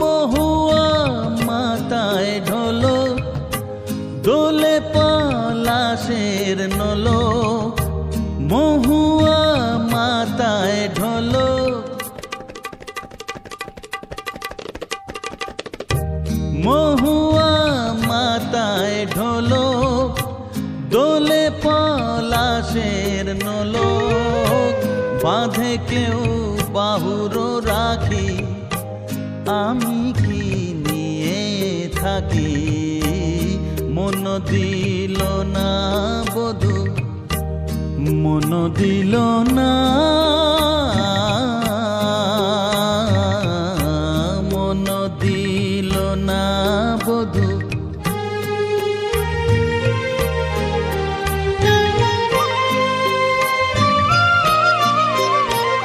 মহুয়া মাতায় ঢোলো নলো মাতায় ঢোলো। মহুয়া মাতায় ঢোলো বাঁধে কেউ বাহুর রাখি। আমি কি নিয়ে থাকি? মন দিল না বধু। মন দিল না। মন দিল না বধু।